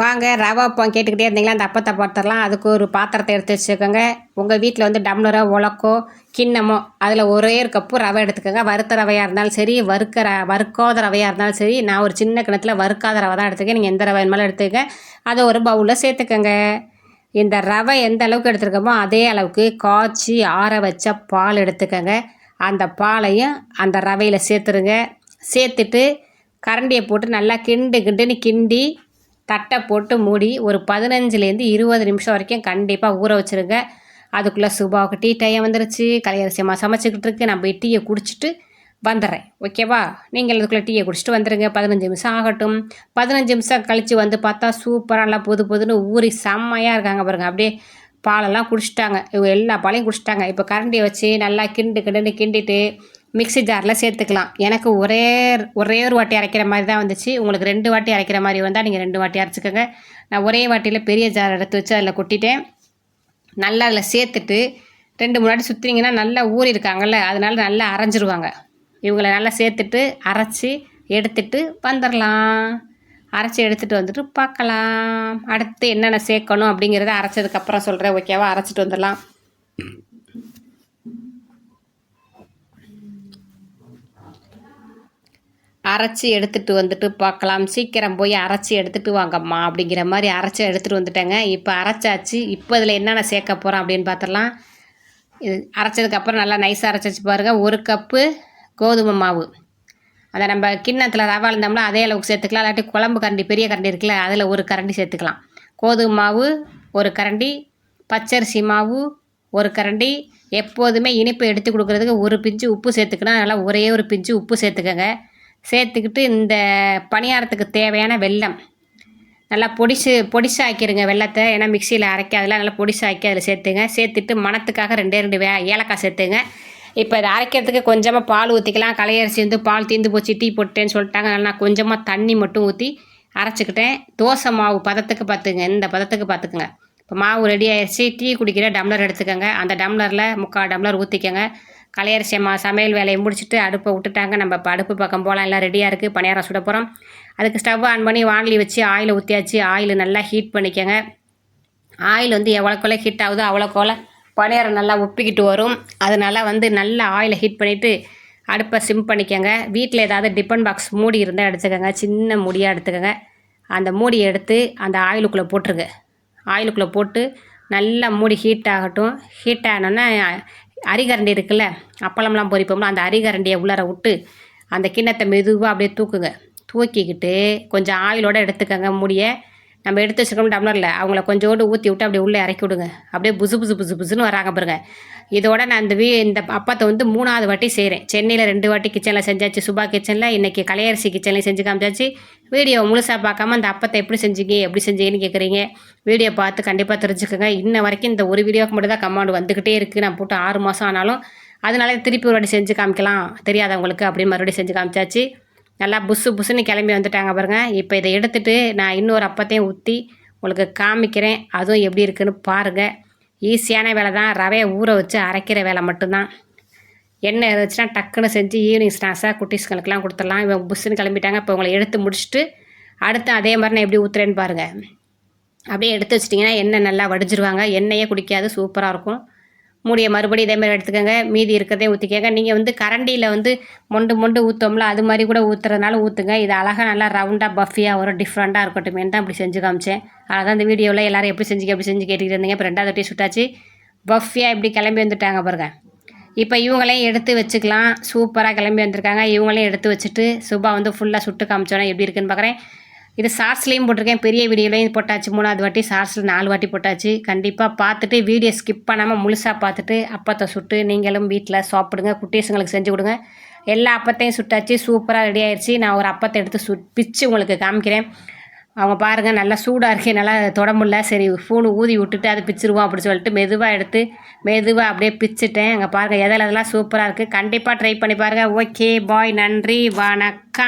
வாங்க ரவை அப்பம் கேட்டுக்கிட்டே இருந்தீங்களா? அந்த அப்பத்தை பார்த்துடலாம் அதுக்கு ஒரு பாத்திரத்தை எடுத்து வச்சுக்கோங்க. உங்கள் வீட்டில் வந்து டம்ளரோ உலக்கோ கிண்ணமோ அதில் ஒரே ஒரு கப்பு ரவை எடுத்துக்கோங்க. வறுத்த ரவையாக இருந்தாலும் சரி வறுக்கிற வறுக்காத ரவையாக இருந்தாலும் சரி நான் ஒரு சின்ன கிணத்துல வறுக்காத ரவை தான் எடுத்துக்கேன். நீங்கள் எந்த ரவை வேணுமாலும் எடுத்துக்க அதை ஒரு பவுலில் சேர்த்துக்கோங்க. இந்த ரவை எந்த அளவுக்கு எடுத்துருக்கோமோ அதே அளவுக்கு காய்ச்சி ஆற வச்ச பால் எடுத்துக்கோங்க. அந்த பாலையும் அந்த ரவையில் சேர்த்துருங்க. சேர்த்துட்டு கரண்டியை போட்டு நல்லா கிண்டு கிண்டுன்னு கிண்டி தட்டை போட்டு மூடி ஒரு பதினஞ்சுலேருந்து இருபது நிமிஷம் வரைக்கும் கண்டிப்பாக ஊற வச்சுருங்க. அதுக்குள்ளே சுபாவுக்கு டீ டைம் வந்துருச்சு. கலையரிசியமாக சமைச்சிக்கிட்டு இருக்கு. நம்ம டீயை குடிச்சிட்டு வந்துடுறேன். ஓகேவா நீங்கள் இதுக்குள்ளே டீயை குடிச்சிட்டு வந்துடுங்க பதினஞ்சு நிமிஷம் ஆகட்டும். பதினஞ்சு நிமிஷம் கழித்து வந்து பார்த்தா சூப்பராக நல்லா புது புதுன்னு ஊறி செம்மையாக இருக்காங்க பாருங்கள் அப்படியே பாலெல்லாம் குடிச்சிட்டாங்க. இவங்க எல்லா பாலையும் குடிச்சிட்டாங்க. இப்போ கரண்டியை வச்சு நல்லா கிண்டு கிண்டுன்னு கிண்டிட்டு மிக்சி ஜாரில் சேர்த்துக்கலாம். எனக்கு ஒரே ஒரே ஒரு வாட்டி அரைக்கிற மாதிரி தான் வந்துச்சு. உங்களுக்கு ரெண்டு வாட்டி அரைக்கிற மாதிரி வந்தால் நீங்கள் ரெண்டு வாட்டி அரைச்சிக்கோங்க. நான் ஒரே வாட்டியில் பெரிய ஜார் எடுத்து வச்சு அதில் கொட்டிட்டேன். நல்லா அதில் சேர்த்துட்டு ரெண்டு மூணு வாட்டி சுற்றினீங்கன்னா நல்லா ஊறி இருக்காங்கல்ல அதனால நல்லா அரைஞ்சிருவாங்க. இவங்களை நல்லா சேர்த்துட்டு அரைச்சி எடுத்துட்டு வந்துடலாம் அரைச்சி எடுத்துகிட்டு வந்துட்டு பார்க்கலாம். அடுத்து என்னென்ன சேர்க்கணும் அப்படிங்கிறத அரைச்சதுக்கப்புறம் சொல்கிறேன் ஓகேவா அரைச்சிட்டு வந்துடலாம் அரைச்சி எடுத்துகிட்டு வந்துட்டு பார்க்கலாம் சீக்கிரம் போய் அரைச்சி எடுத்துகிட்டு வாங்கம்மா அப்படிங்கிற மாதிரி அரைச்சி எடுத்துகிட்டு வந்துட்டேங்க. இப்போ அரைச்சாச்சு. இப்போ இதில் என்னென்ன சேர்க்க போகிறோம் அப்படின்னு பார்த்துடலாம் இது அரைச்சதுக்கப்புறம் நல்லா நைஸாக அரைச்சி பாருங்கள் ஒரு கப்பு கோதுமை மாவு. அதை நம்ம கிண்ணத்தில் ரவா இருந்தோம்னா அதே அளவுக்கு சேர்த்துக்கலாம். இல்லாட்டி குழம்பு கரண்டி பெரிய கரண்டி இருக்குல்ல அதில் ஒரு கரண்டி சேர்த்துக்கலாம். கோதுமை மாவு ஒரு கரண்டி பச்சரிசி மாவு ஒரு கரண்டி. எப்போதுமே இனிப்பு எடுத்து கொடுக்குறதுக்கு ஒரு பிஞ்சு உப்பு சேர்த்துக்கணும். நல்லா ஒரே ஒரு பிஞ்சு உப்பு சேர்த்துக்கோங்க. சேர்த்துக்கிட்டு இந்த பணியாரத்துக்கு தேவையான வெல்லம் நல்லா பொடிசு பொடிசாக்கிடுங்க வெள்ளத்தை ஏன்னா மிக்சியில் அரைக்க அதெல்லாம் நல்லா பொடிசாக்கி அதில் சேர்த்துங்க. சேர்த்துட்டு மணத்துக்காக ரெண்டே ரெண்டு வே ஏலக்காய் சேர்த்துங்க. இப்போ இதை அரைக்கிறதுக்கு கொஞ்சமாக பால் ஊற்றிக்கலாம் கலையரிசி வந்து பால் தீந்து போச்சு டீ போட்டேன்னு சொல்லிட்டாங்க. நான் கொஞ்சமாக தண்ணி மட்டும் ஊற்றி அரைச்சிக்கிட்டேன். தோசை மாவு பதத்துக்கு பார்த்துங்க இந்த பதத்துக்கு பார்த்துக்குங்க. இப்போ மாவு ரெடி ஆயிடுச்சு டீ குடிக்கிற டம்ளர் எடுத்துக்கோங்க. அந்த டம்ளரில் முக்கால் டம்ளர் ஊற்றிக்கோங்க கலையரிசி அம்மா சமையல் வேலையை முடிச்சுட்டு அடுப்பை விட்டுட்டாங்க. நம்ம இப்போ அடுப்பு பக்கம் போகலாம் எல்லாம் ரெடியாக இருக்குது பணியாரம் சுட போகிறோம் அதுக்கு ஸ்டவ் ஆன் பண்ணி வானலி வச்சு ஆயில் ஊற்றியாச்சு ஆயில் நல்லா ஹீட் பண்ணிக்கோங்க. ஆயில் வந்து எவ்வளோக்குள்ள ஹீட் ஆகுதோ அவ்வளோக்கோல பணியாரம் நல்லா உப்பிக்கிட்டு வரும். அதனால் வந்து நல்லா ஆயிலை ஹீட் பண்ணிவிட்டு அடுப்பை சிம் பண்ணிக்கோங்க. வீட்டில் ஏதாவது டிஃபன் பாக்ஸ் மூடி இருந்தால் எடுத்துக்கோங்க. சின்ன மூடியாக எடுத்துக்கோங்க. அந்த மூடியை எடுத்து அந்த ஆயிலுக்குள்ளே போட்டுருங்க. ஆயிலுக்குள்ளே போட்டு நல்லா மூடி ஹீட் ஆகட்டும். ஹீட் ஆனோன்னே அரிகரண்டி இருக்குல்ல அப்பளம்லாம் பொறிப்போம்ல அந்த அரிகரண்டியை உள்ளார விட்டு அந்த கிண்ணத்தை மெதுவாக அப்படியே தூக்குங்க. தூக்கிக்கிட்டு கொஞ்சம் ஆயிலோடு எடுத்துக்கோங்க முடிய நம்ம எடுத்து வச்சுருக்கோம் டம்ளரில் அவங்கள கொஞ்சோண்டு ஊற்றி விட்டு அப்படியே உள்ளே இறக்கி விடுங்க. அப்படியே புசு புசு புசு புசுன்னு வராங்க பாருங்க. இதோட நான் இந்த வீ இந்த அப்பத்தை வந்து மூணாவது வாட்டி செய்கிறேன் சென்னையில் ரெண்டு வாட்டி கிச்சனில் செஞ்சாச்சு. சுபா கிச்சனில் இன்றைக்கி கலையரசி கிச்சன்லேயும் செஞ்சு காமிச்சாச்சு. வீடியோ முழுசாக பார்க்காம அந்த அப்பத்தை எப்படி செஞ்சீங்க எப்படி செஞ்சீங்கன்னு கேட்குறீங்க வீடியோ பார்த்து கண்டிப்பாக தெரிஞ்சுக்கோங்க. இன்ன வரைக்கும் இந்த ஒரு வீடியோக்கு மட்டும் தான் கமாண்ட் வந்துக்கிட்டே இருக்குது நான் போட்டு ஆறு மாதம் ஆனாலும் அதனால திருப்பி ஒரு வாட்டி செஞ்சு காமிக்கலாம். தெரியாதவங்களுக்கு அப்படின்னு மறுபடியும் செஞ்சு காமிச்சாச்சு. நல்லா புஸ்ஸு புஸ்ஸுன்னு கிளம்பி வந்துட்டாங்க பாருங்கள் இப்போ இதை எடுத்துகிட்டு நான் இன்னொரு அப்பத்தையும் ஊற்றி உங்களுக்கு காமிக்கிறேன். அதுவும் எப்படி இருக்குன்னு பாருங்கள் ஈஸியான வேலை தான் ரவையை ஊற வச்சு அரைக்கிற வேலை மட்டும்தான். எண்ணெய் இருந்துச்சுன்னா டக்குன்னு செஞ்சு ஈவினிங் ஸ்நாக்ஸாக குட்டீஸ்களுக்கெல்லாம் கொடுத்துடலாம். இவங்க புஸ்ஸுன்னு கிளம்பிட்டாங்க. இப்போ உங்களை எடுத்து முடிச்சுட்டு அடுத்து அதே மாதிரி நான் எப்படி ஊற்றுறேன்னு பாருங்கள் அப்படியே எடுத்து வச்சிட்டிங்கன்னா எண்ணெய் நல்லா வடிஞ்சிருவாங்க. எண்ணெயே குடிக்காது. சூப்பராக இருக்கும். மூடியை மறுபடியும் இதே மாதிரி எடுத்துக்கோங்க. மீதி இருக்கிறதே ஊற்றிக்கோங்க நீங்கள் வந்து கரண்டியில் வந்து மொண்டு மொண்டு ஊற்றோம்ல அது மாதிரி கூட ஊற்றுறதுனால ஊற்றுங்க இது அழகாக நல்லா ரவுண்டாக பஃபியாக வரும் டிஃப்ரெண்ட்டாக இருக்கட்டும் தான் இப்படி செஞ்சு காமிச்சேன். அதான் இந்த வீடியோவில் எல்லோரும் எப்படி செஞ்சு எப்படி செஞ்சு கேட்டுக்கிட்டு இருந்தீங்க. இப்போ ரெண்டாவது சுட்டாச்சு. பஃபியாக இப்படி கிளம்பி வந்துட்டாங்க பாருங்க. இப்போ இவங்களையும் எடுத்து வச்சுக்கலாம். சூப்பராக கிளம்பி வந்திருக்காங்க. இவங்களையும் எடுத்து வச்சுட்டு சுபா வந்து ஃபுல்லாக சுட்டு காமிச்சோன்னே எப்படி இருக்குன்னு பார்க்குறேன் இது ஷார்ட்ஸ்லேயும் போட்டிருக்கேன். பெரிய வீடியோலையும் போட்டாச்சு. மூணாவது வாட்டி ஷார்ட்ஸில் நாலு வாட்டி போட்டாச்சு. கண்டிப்பாக பார்த்துட்டு வீடியோ ஸ்கிப் பண்ணாமல் முழுசாக பார்த்துட்டு அப்பத்தை சுட்டு நீங்களும் வீட்டில் சாப்பிடுங்க. குட்டீஸுங்களுக்கு செஞ்சு கொடுங்க. எல்லா அப்பத்தையும் சுட்டாச்சு. சூப்பராக ரெடி ஆயிடுச்சு நான் ஒரு அப்பத்தை எடுத்து சு பிச்சு உங்களுக்கு காமிக்கிறேன். அவங்க பாருங்கள் நல்லா சூடாக இருக்கே. நல்லா தொடமுடில சரி ஃபோனு ஊதி விட்டுட்டு அதை பிச்சிருவோம் அப்படின்னு சொல்லிட்டு மெதுவாக எடுத்து மெதுவாக அப்படியே பிச்சுட்டேன். அங்கே பாருங்கள் எதில் அதெல்லாம் சூப்பராக இருக்குது கண்டிப்பாக ட்ரை பண்ணி பாருங்கள் ஓகே பாய் நன்றி. வணக்கம்.